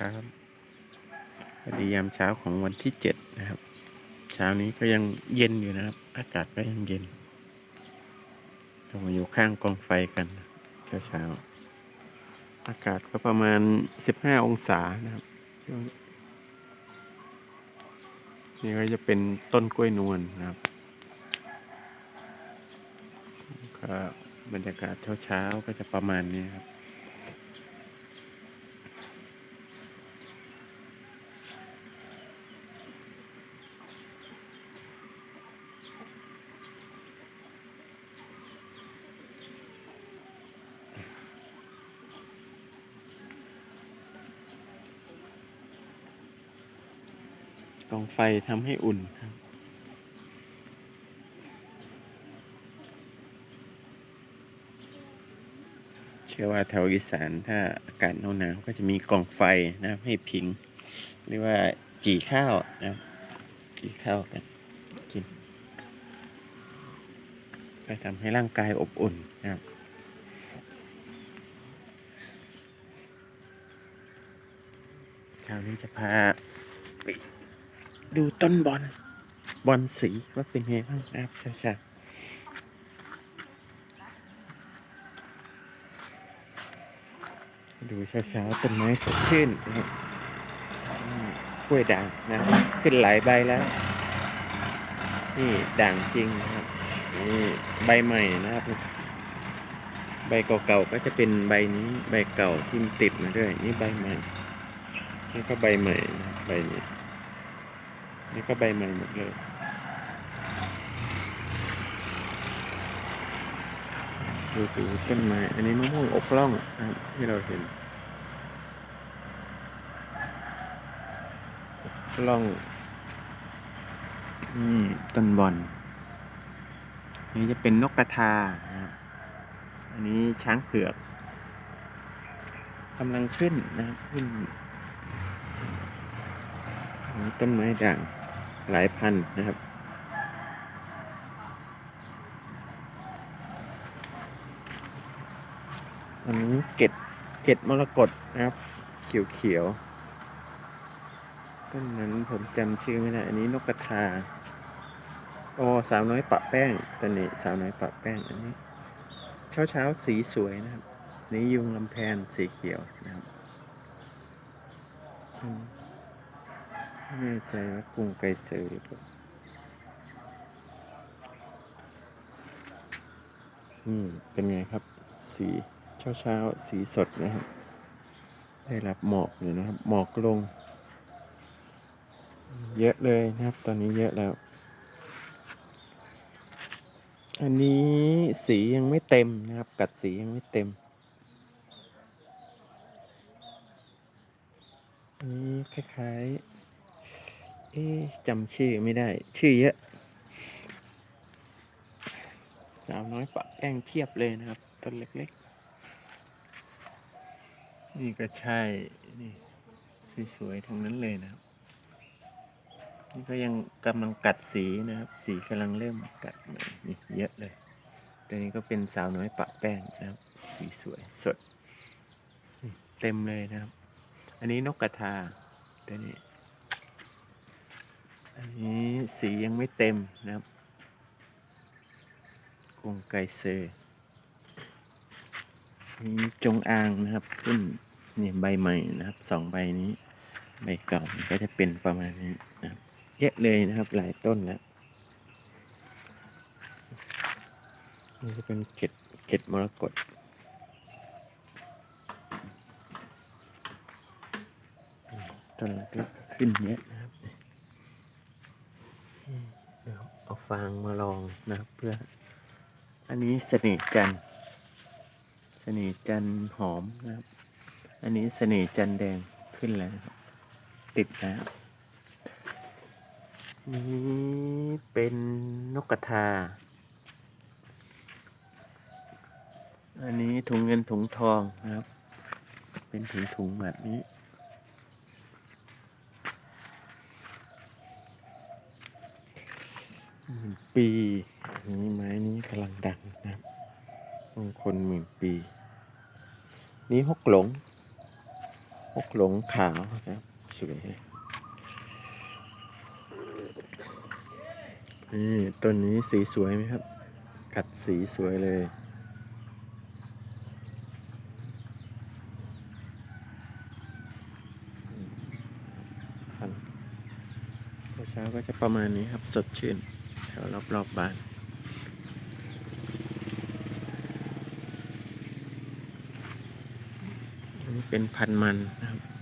ครับสวัสดียามเช้าของวันที่เจ็ดนะครับ เช้านี้ก็ยังเย็นอยู่นะครับ อากาศก็ยังเย็นเรามาอยู่ข้างกองไฟกันเช้าเช้าอากาศก็ประมาณสิบห้าองศานะครับช่วงนี่ก็จะเป็นต้นกล้วยนวลนะครับก็บรรยากาศเช้าๆก็จะประมาณนี้ครับ กองไฟทำให้อุ่นครับเชื่อว่าแถวอีสานถ้าอากาศหนาวๆก็จะมีกองไฟนะครับให้พิงเรียกว่าจี่ข้าวนะจี่ข้าวกันกินก็ทำให้ร่างกายอบอุ่นนะครับคราวนี้จะพาไป ดูต้นบอลบอลสีว่าเป็นไงบ้างครับช้าๆดูเช้าๆต้นไม้สดชื่นนะกล้วยด่างนะขึ้นหลายใบแล้ว นี่ด่างจริงนะครับนี่ใบใหม่นะครับ ใบเก่าๆก็จะเป็นใบนี้ใบเก่าที่ติดมาด้วย นี่ใบใหม่นี่ก็ใบใหม่ใบนี้ นี่ก็ใบใหม่หมดเลยดูดูต้นไม้อันนี้มะม่วงอกล่องที่เราเห็นล่องนี่ต้นบอนอันนี้จะเป็นนกกระทาครับอันนี้ช้างเผือกกำลังขึ้นนะครับขึ้นต้นไม้ด่าง หลายพันนะครับ อันนี้เกตเกตมรกตนะครับ เขียวเขียวๆต้นนั้นผมจำชื่อไม่ได้ อันนี้นกกระทา โอ้สาวน้อยปะแป้งตอนนี้สาวน้อยปะแป้ง อันนี้ เช้าเช้าๆสีสวยนะครับ นี่ยุงลำแพนสีเขียวนะครับ แน่ใจว่ากรุงไกรเซอร์หรือเปล่าอืมเป็นไงครับ สีเช้าเช้าสีสดนะครับ ได้รับหมอกอยู่นะครับ หมอกลง เยอะเลยนะครับ ตอนนี้เยอะแล้ว อันนี้สียังไม่เต็มนะครับ กัดสียังไม่เต็มอันนี้คล้ายๆ เอ๊จำชื่อไม่ได้ ชื่อเยอะสาวน้อยปะแป้งเพียบเลยนะครับต้นเล็กๆ นี่ก็ใช่นี่สวยๆทั้งนั้นเลยนะครับ นี่ก็ยังกำลังกัดสีนะครับ สีกำลังเริ่มกัดเลยนี่เยอะเลยตัวนี้ก็เป็นสาวน้อยปะแป้งนะครับ สีสวยสด เต็มเลยนะครับ อันนี้นกกระทาตัวนี้ อันนี้สียังไม่เต็มนะครับกงไกเซอร์นี่จงอางนะครับขึ้นนี่ใบใหม่นะครับสองใบนี้ ใบเก่าก็จะเป็นประมาณนี้นะครับเยอะเลยนะครับหลายต้นแล้วนี่จะเป็นเก็ดเก็ดมรกตต้นเล็กก็ขึ้นเยอะ นะครับเดี๋ยวเอาฟางมาลองนะครับเพื่อ อันนี้เสน่ห์จันเสน่ห์จันหอมนะครับ อันนี้เสน่ห์จันแดงขึ้นแล้วครับ ติดแล้วนี่เป็นนกกระทา อันนี้ถุงเงินถุงทองนะครับ เป็นถุงถุงแบบนี้ หมื่น ปีนี้ไม้นี้กำลังดังนะบมงคลหมื่นปี นี้ฮกหลงฮกหลงขาวนะครับสวยนี่ต้นนี้สีสวยไหมครับ กัดสีสวยเลยเช้าก็จะประมาณนี้ครับ สดชื่น วรอบๆบบ้านอันนี้เป็นพันมันนะครับ